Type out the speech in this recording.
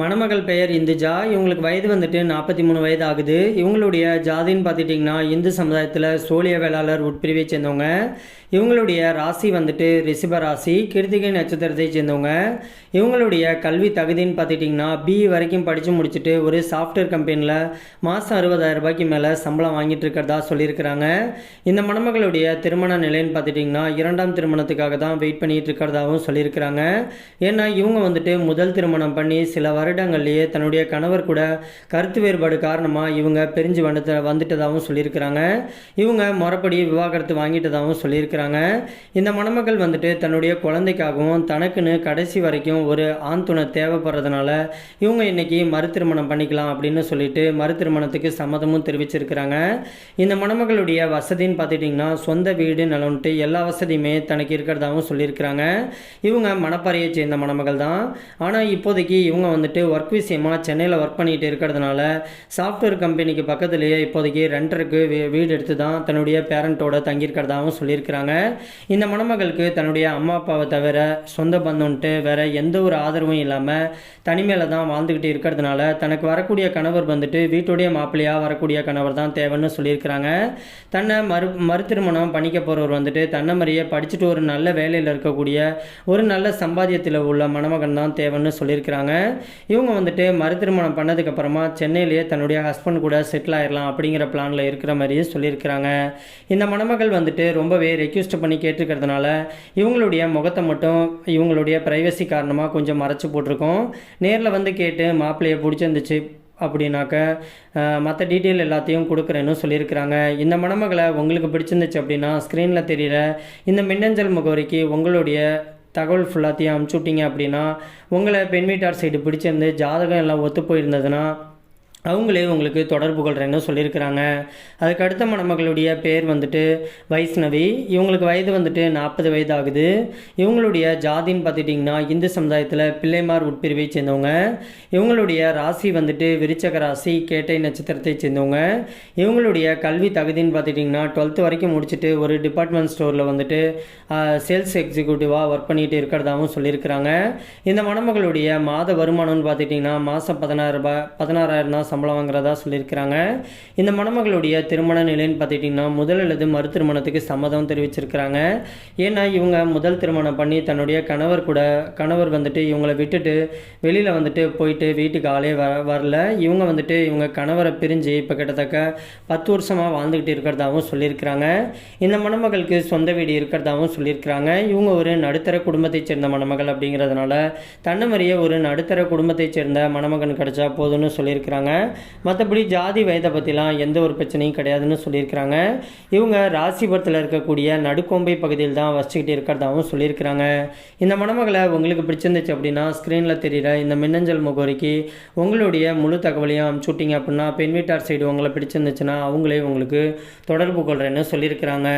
மணமகள் பெயர் இந்துஜா. இவங்களுக்கு வயது வந்துட்டு நாற்பத்தி மூணு வயது ஆகுது இவங்களுடைய ஜாதின்னு பார்த்துட்டிங்கன்னா இந்து சமுதாயத்தில் சோழிய வேளாளர் உட்பிரிவை சேர்ந்தவங்க. இவங்களுடைய ராசி வந்துட்டு ரிஷப ராசி கிருத்திகை நட்சத்திரத்தை சேர்ந்தவங்க. இவங்களுடைய கல்வி தகுதின்னு பார்த்துட்டிங்கன்னா பிஇ வரைக்கும் படித்து முடிச்சுட்டு ஒரு சாஃப்ட்வேர் கம்பெனியில் மாதம் அறுபதாயிரம் ரூபாய்க்கு மேலே சம்பளம் வாங்கிட்டு இருக்கிறதா சொல்லியிருக்கிறாங்க. இந்த மணமகளுடைய திருமண நிலைன்னு பார்த்துட்டிங்கன்னா இரண்டாம் திருமணத்துக்காக தான் வெயிட் பண்ணிட்டு இருக்கிறதாகவும் சொல்லியிருக்கிறாங்க. ஏன்னா இவங்க வந்துட்டு முதல் திருமணம் பண்ணி சில வருடங்கள்லேயே தன்னுடைய கணவர் கூட கருத்து வேறுபாடு காரணமாக இவங்க பிரிஞ்சு வந்து வந்துட்டதாகவும் சொல்லியிருக்கிறாங்க. இவங்க முறைப்படி விவாகரத்து வாங்கிட்டதாகவும் சொல்லியிருக்கிறாங்க. இந்த மணமகள் வந்துட்டு தன்னுடைய குழந்தைக்காகவும் தனக்குன்னு கடைசி வரைக்கும் ஒரு ஆண் துணை தேவைப்படுறதுனால இவங்க இன்னைக்கு மறுதிருமணம் பண்ணிக்கலாம் அப்படின்னு சொல்லிட்டு மறுதிருமணத்துக்கு சம்மதமும் தெரிவிச்சிருக்கிறாங்க. இந்த மணமகளுடைய வசதின்னு பார்த்துட்டிங்கன்னா சொந்த வீடு நலன்ட்டு எல்லா வசதியுமே தனக்கு இருக்கிறதாகவும் சொல்லியிருக்கிறாங்க. இவங்க மணப்பாறையை சேர்ந்த மணமகள் தான் ஆனால் இப்போதைக்கு இவங்க வந்துட்டு ஒர்க் விஷயமா சென்னையில் ஒர்க் பண்ணிகிட்டு இருக்கிறதுனால சாஃப்ட்வேர் கம்பெனிக்கு பக்கத்துலேயே இப்போதைக்கு ரெண்டருக்கு வீடு எடுத்து தான் தன்னுடைய பேரண்ட்டோட தங்கியிருக்கிறதாகவும் சொல்லியிருக்கிறாங்க. இந்த மணமகளுக்கு தன்னுடைய அம்மா அப்பாவை தவிர சொந்த பந்தம்ன்ட்டு வேறு எந்த ஒரு ஆதரவும் இல்லாமல் தனிமையில் தான் வாழ்ந்துக்கிட்டு இருக்கிறதுனால தனக்கு வரக்கூடிய கணவர் வந்துட்டு வீட்டுடைய மாப்பிள்ளையாக வரக்கூடிய கணவர் தான் தேவைன்னு சொல்லியிருக்கிறாங்க. தன்னை மறு மறுதிருமணம் பண்ணிக்க போகிறவர் வந்துட்டு தன்னை மாதிரியே படிச்சுட்டு ஒரு நல்ல வேலையில் இருக்கக்கூடிய ஒரு நல்ல சம்பாத்தியத்தில் உள்ள மணமகன் தான் தேவைன்னு சொல்லியிருக்கிறாங்க. இவங்க வந்துட்டு மறு திருமணம் பண்ணதுக்கப்புறமா சென்னையிலேயே தன்னுடைய ஹஸ்பண்ட் கூட செட்டில் ஆயிடலாம் அப்படிங்கிற பிளானில் இருக்கிற மாதிரியே சொல்லியிருக்கிறாங்க. இந்த மணமகள் வந்துட்டு ரொம்பவே ரெக்யூஸ்ட் பண்ணி கேட்டிருக்கிறதுனால இவங்களுடைய முகத்தை மட்டும் இவங்களுடைய ப்ரைவசி காரணமாக கொஞ்சம் மறைச்சு போட்டிருக்கோம். நேரில் வந்து கேட்டு மாப்பிள்ளையை பிடிச்சிருந்துச்சு அப்படின்னாக்க மற்ற டீட்டெயில் எல்லாத்தையும் கொடுக்குறேன்னு சொல்லியிருக்கிறாங்க. இந்த மணமகளை உங்களுக்கு பிடிச்சிருந்துச்சு அப்படின்னா ஸ்க்ரீனில் தெரியல இந்த மின்னஞ்சல் முகவரிக்கு உங்களுடைய தகவல் ஃபுல்லாத்தையும் அமுச்சு விட்டீங்க அப்படின்னா உங்களை பெண் வீட்டார் சைடு பிடிச்சிருந்து ஜாதகம் எல்லாம் ஒத்து போயிருந்ததுன்னா அவங்களே உங்களுக்கு தொடர்பு கொள்கிறேன்னு சொல்லியிருக்கிறாங்க. அதுக்கு அடுத்த மணமகளுடைய பேர் வந்துட்டு வைஷ்ணவி. இவங்களுக்கு வயது வந்துட்டு நாற்பது வயது ஆகுது இவங்களுடைய ஜாதின்னு பார்த்துட்டிங்கன்னா இந்து சமுதாயத்தில் பிள்ளைமார் உட்பிரிவை சேர்ந்தவங்க. இவங்களுடைய ராசி வந்துட்டு விருச்சக ராசி கேட்டை நட்சத்திரத்தை சேர்ந்தவங்க. இவங்களுடைய கல்வி தகுதின்னு பார்த்துட்டிங்கன்னா டுவெல்த்து வரைக்கும் முடிச்சுட்டு ஒரு டிபார்ட்மெண்ட் ஸ்டோரில் வந்துட்டு சேல்ஸ் எக்ஸிக்யூட்டிவாக ஒர்க் பண்ணிகிட்டு இருக்கிறதாகவும் சொல்லியிருக்கிறாங்க. இந்த மணமகளுடைய மாத வருமானம்னு பார்த்துட்டிங்கன்னா மாதம் பதினாறு ரூபாய் பதினாறாயிரம் தான் சம்பளம் வாங்குறதா சொல்லியிருக்கிறாங்க. இந்த மணமகளுடைய திருமண நிலைன்னு பார்த்துட்டிங்கன்னா முதல் அல்லது மறு திருமணத்துக்கு சம்மதம் தெரிவிச்சிருக்கிறாங்க. ஏன்னா இவங்க முதல் திருமணம் பண்ணி தன்னுடைய கணவர் கூட கணவர் வந்துட்டு இவங்களை விட்டுட்டு வெளியில் வந்துட்டு போயிட்டு வீட்டுக்கு ஆளே வர வரல. இவங்க வந்துட்டு இவங்க கணவரை பிரிஞ்சு இப்போ கிட்டத்தக்க பத்து வருஷமாக வாழ்ந்துக்கிட்டு இருக்கிறதாகவும் சொல்லியிருக்கிறாங்க. இந்த மணமகளுக்கு சொந்த வீடு இருக்கிறதாகவும் சொல்லியிருக்கிறாங்க. இவங்க ஒரு நடுத்தர குடும்பத்தைச் சேர்ந்த மணமகள் அப்படிங்கிறதுனால தன்னை மாதிரியே ஒரு நடுத்தர குடும்பத்தைச் சேர்ந்த மணமகன் கிடைச்சா போதும்னு சொல்லியிருக்கிறாங்க. மற்றபடி ஜாதி வயதை பற்றிலாம் எந்த ஒரு பிரச்சனையும் கிடையாதுன்னு சொல்லியிருக்கிறாங்க. இவங்க ராசிபுரத்தில் இருக்கக்கூடிய நடுக்கோம்பை பகுதியில் தான் வசிச்சுக்கிட்டு இருக்கிறதாகவும் சொல்லியிருக்கிறாங்க. இந்த மணமகளை உங்களுக்கு பிடிச்சிருந்துச்சு அப்படின்னா ஸ்க்ரீனில் தெரிகிற இந்த மின்னஞ்சல் முகவரிக்கு உங்களுடைய முழு தகவலையும் அனுப்பிச்சுட்டிங்க அப்படின்னா பெண் வீட்டார் சைடு உங்களை பிடிச்சிருந்துச்சுன்னா அவங்களே உங்களுக்கு தொடர்பு கொள்கிறேன்னு சொல்லியிருக்கிறாங்க.